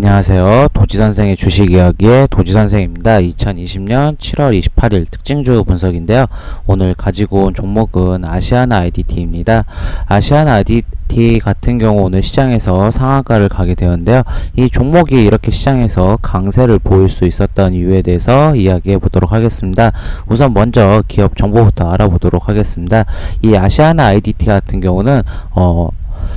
안녕하세요. 도지선생의 주식 이야기의 도지선생입니다. 2020년 7월 28일 특징주 분석인데요. 오늘 가지고 온 종목은 아시아나 IDT입니다. 아시아나 IDT 같은 경우 오늘 시장에서 상한가를 가게 되었는데요. 이 종목이 이렇게 시장에서 강세를 보일 수 있었던 이유에 대해서 이야기해 보도록 하겠습니다. 우선 먼저 기업 정보부터 알아보도록 하겠습니다. 이 아시아나 IDT 같은 경우는 어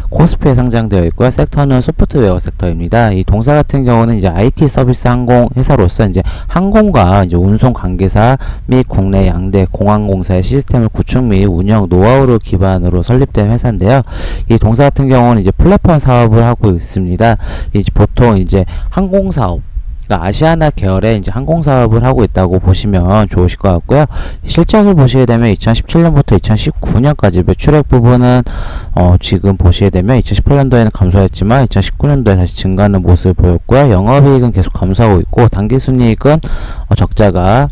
코스피에 상장되어 있고요. 섹터는 소프트웨어 섹터입니다. 이 동사 같은 경우는 이제 IT 서비스 항공 회사로서 이제 항공과 이제 운송 관계사 및 국내 양대 공항공사의 시스템을 구축 및 운영 노하우를 기반으로 설립된 회사인데요. 이 동사 같은 경우는 이제 플랫폼 사업을 하고 있습니다. 이제 보통 이제 항공 사업 그러니까 아시아나 계열의 이제 항공 사업을 하고 있다고 보시면 좋으실 것 같고요. 실적을 보시게 되면 2017년부터 2019년까지 매출액 부분은 어 지금 보시게 되면 2018년도에는 감소했지만 2019년도에 다시 증가하는 모습을 보였고요. 영업이익은 계속 감소하고 있고 단기순이익은 어 적자가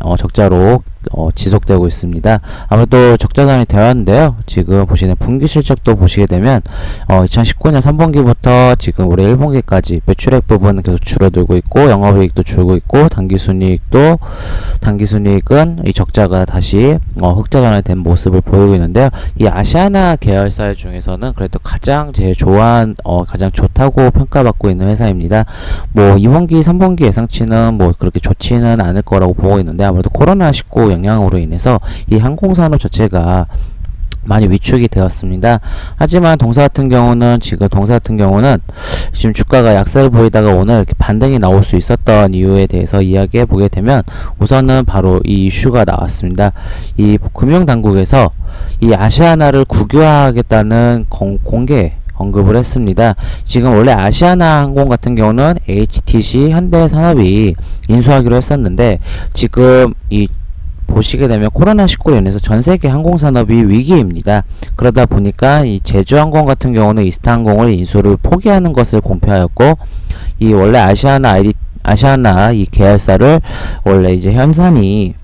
어 적자로 어, 지속되고 있습니다. 아무래도 적자단이 되었는데요. 지금 보시는 분기 실적도 보시게 되면 어, 2019년 3분기부터 지금 올해 1분기까지 매출액 부분은 계속 줄어들고 있고 영업이익도 줄고 있고 단기순이익도 단기순이익은 이 적자가 다시 어, 흑자전환 된 모습을 보이고 있는데요. 이 아시아나 계열사 중에서는 그래도 가장 제일 좋아한 어, 가장 좋다고 평가받고 있는 회사입니다. 뭐 2분기, 3분기 예상치는 뭐 그렇게 좋지는 않을 거라고 보고 있는데 아무래도 코로나 19 영향으로 인해서 이 항공산업 자체가 많이 위축이 되었습니다. 하지만 동사 같은 경우는 지금 동사 같은 경우는 지금 주가가 약세를 보이다가 오늘 이렇게 반등이 나올 수 있었던 이유에 대해서 이야기해 보게 되면 우선은 바로 이 이슈가 나왔습니다. 이 금융 당국에서 이 아시아나를 국유화하겠다는 공, 공개 언급을 했습니다. 지금 원래 아시아나 항공 같은 경우는 HTC 현대산업이 인수하기로 했었는데 지금 이 보시게 되면 코로나19로 인해서 전 세계 항공산업이 위기입니다. 그러다 보니까 이 제주항공 같은 경우는 이스타항공을 인수를 포기하는 것을 공표하였고 이 원래 아시아나 아이디 아시아나 이 계열사를 원래 이제 현산이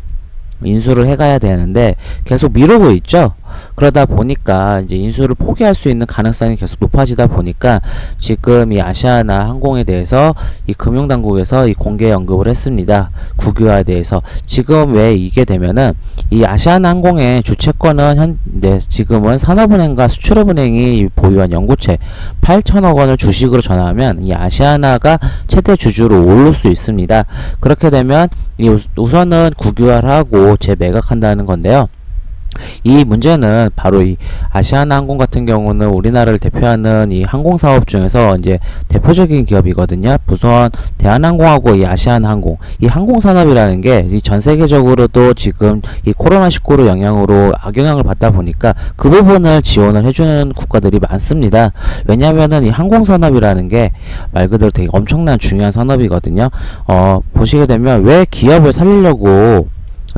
인수를 해가야 되는데 계속 미루고 있죠. 그러다 보니까 이제 인수를 포기할 수 있는 가능성이 계속 높아지다 보니까 지금 이 아시아나 항공에 대해서 이 금융당국에서 이 공개 언급을 했습니다. 국유화에 대해서 지금 왜 이게 되면은 이 아시아나 항공의 주채권은 현 네, 지금은 산업은행과 수출업은행이 보유한 연구체 8천억 원을 주식으로 전환하면 이 아시아나가 최대 주주로 오를 수 있습니다. 그렇게 되면 이 우선은 국유화를 하고 재매각한다는 건데요. 이 문제는 바로 이 아시아나 항공 같은 경우는 우리나라를 대표하는 이 항공 사업 중에서 이제 대표적인 기업이거든요. 우선 대한항공하고 이 아시아나항공 이 항공 산업이라는 게 전 세계적으로도 지금 이 코로나 19로 영향으로 악영향을 받다 보니까 그 부분을 지원을 해주는 국가들이 많습니다. 왜냐하면은 이 항공 산업이라는 게 말 그대로 되게 엄청난 중요한 산업이거든요. 어 보시게 되면 왜 기업을 살리려고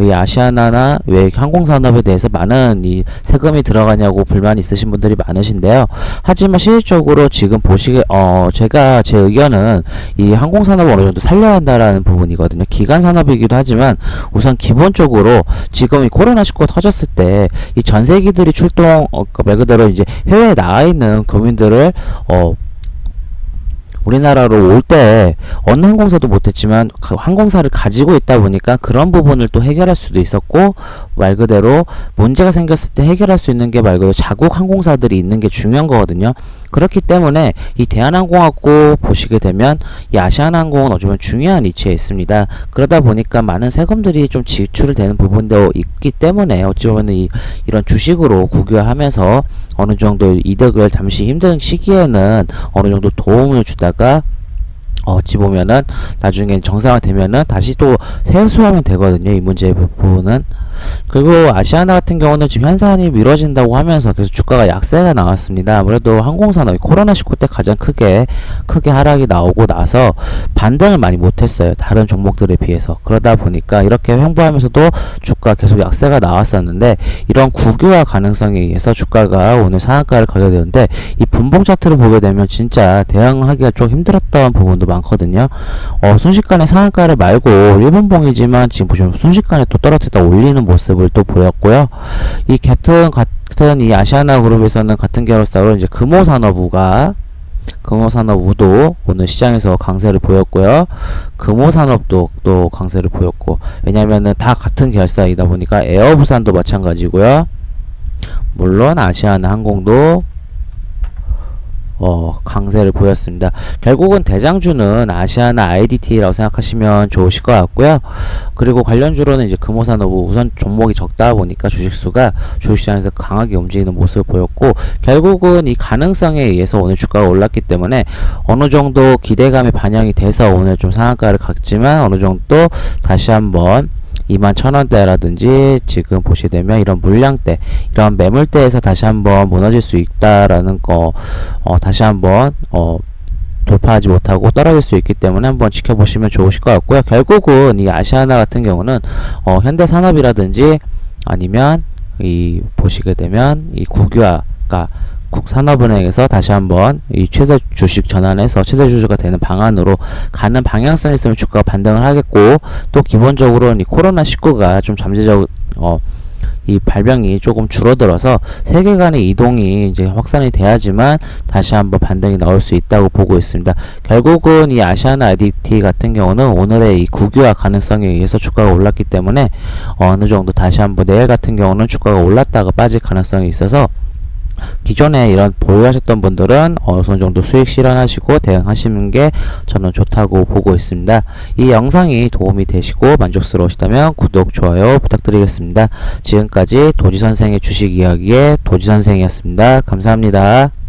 이 아시아나나 왜 항공산업에 대해서 많은 이 세금이 들어가냐고 불만이 있으신 분들이 많으신데요. 하지만 실질적으로 지금 보시게 어 제가 제 의견은 이 항공산업을 어느 정도 살려야 한다라는 부분이거든요. 기간 산업이기도 하지만 우선 기본적으로 지금 이 코로나 19가 터졌을 때 이 전세기들이 출동 어, 말 그대로 이제 해외에 나가 있는 교민들을 어 우리나라로 올 때 어느 항공사도 못했지만 항공사를 가지고 있다 보니까 그런 부분을 또 해결할 수도 있었고 말 그대로 문제가 생겼을 때 해결할 수 있는 게 말 그대로 자국 항공사들이 있는 게 중요한 거거든요. 그렇기 때문에 이 대한항공하고 보시게 되면 이 아시아나항공은 어쩌면 중요한 위치에 있습니다. 그러다 보니까 많은 세금들이 좀 지출되는 부분도 있기 때문에 어찌 보면 이 이런 주식으로 국유화하면서 어느 정도 이득을 잠시 힘든 시기에는 어느 정도 도움을 주다 가 어찌 보면은 나중에 정상화 되면은 다시 또 세수하면 되거든요. 이 문제 부분은. 그리고 아시아나 같은 경우는 지금 현상이 미뤄진다고 하면서 계속 주가가 약세가 나왔습니다. 아무래도 항공산업이 코로나19 때 가장 크게 크게 하락이 나오고 나서 반등을 많이 못했어요. 다른 종목들에 비해서 그러다 보니까 이렇게 횡보하면서도 주가 계속 약세가 나왔었는데 이런 국유화 가능성에 의해서 주가가 오늘 상한가를 가게 되는데 이 분봉 차트를 보게 되면 진짜 대응하기가 좀 힘들었던 부분도 많거든요. 어, 순식간에 상한가를 말고 일분봉이지만 지금 보시면 순식간에 또 떨어뜨렸다 올리는 모습을 또 보였고요. 이 같은 같은 이 아시아나 그룹에서는 같은 계열사로 이제 금호산업부가 금호산업 우도 오늘 시장에서 강세를 보였고요. 금호산업도 또 강세를 보였고 왜냐면은 다 같은 결사이다 보니까 에어부산도 마찬가지고요. 물론 아시아나 항공도 어, 강세를 보였습니다. 결국은 대장주는 아시아나 IDT라고 생각하시면 좋으실 것 같고요. 그리고 관련주로는 이제 금호산업 우선 종목이 적다 보니까 주식수가 주식시장에서 강하게 움직이는 모습을 보였고 결국은 이 가능성에 의해서 오늘 주가가 올랐기 때문에 어느 정도 기대감이 반영이 돼서 오늘 좀 상한가를 갔지만 어느 정도 다시 한번 2만 천원대라든지 지금 보시게 되면 이런 물량대 이런 매물대에서 다시 한번 무너질 수 있다라는 거 어, 다시 한번 어, 돌파하지 못하고 떨어질 수 있기 때문에 한번 지켜보시면 좋으실 것 같고요. 결국은 이 아시아나 같은 경우는 어, 현대산업이라든지 아니면 이 보시게 되면 이 국유화가 국 산업은행에서 다시 한번 이 최대 주식 전환해서 최대 주주가 되는 방안으로 가는 방향성이 있으면 주가가 반등을 하겠고 또 기본적으로는 이 코로나 19가 좀 잠재적 어, 이 발병이 조금 줄어들어서 세계 간의 이동이 이제 확산이 돼야지만 다시 한번 반등이 나올 수 있다고 보고 있습니다. 결국은 이 아시아나 IDT 같은 경우는 오늘의 이 국유화 가능성에 의해서 주가가 올랐기 때문에 어느 정도 다시 한번 내일 같은 경우는 주가가 올랐다가 빠질 가능성이 있어서 기존에 이런 보유하셨던 분들은 어느 정도 수익 실현하시고 대응하시는 게 저는 좋다고 보고 있습니다. 이 영상이 도움이 되시고 만족스러우시다면 구독, 좋아요 부탁드리겠습니다. 지금까지 도지선생의 주식 이야기의 도지선생이었습니다. 감사합니다.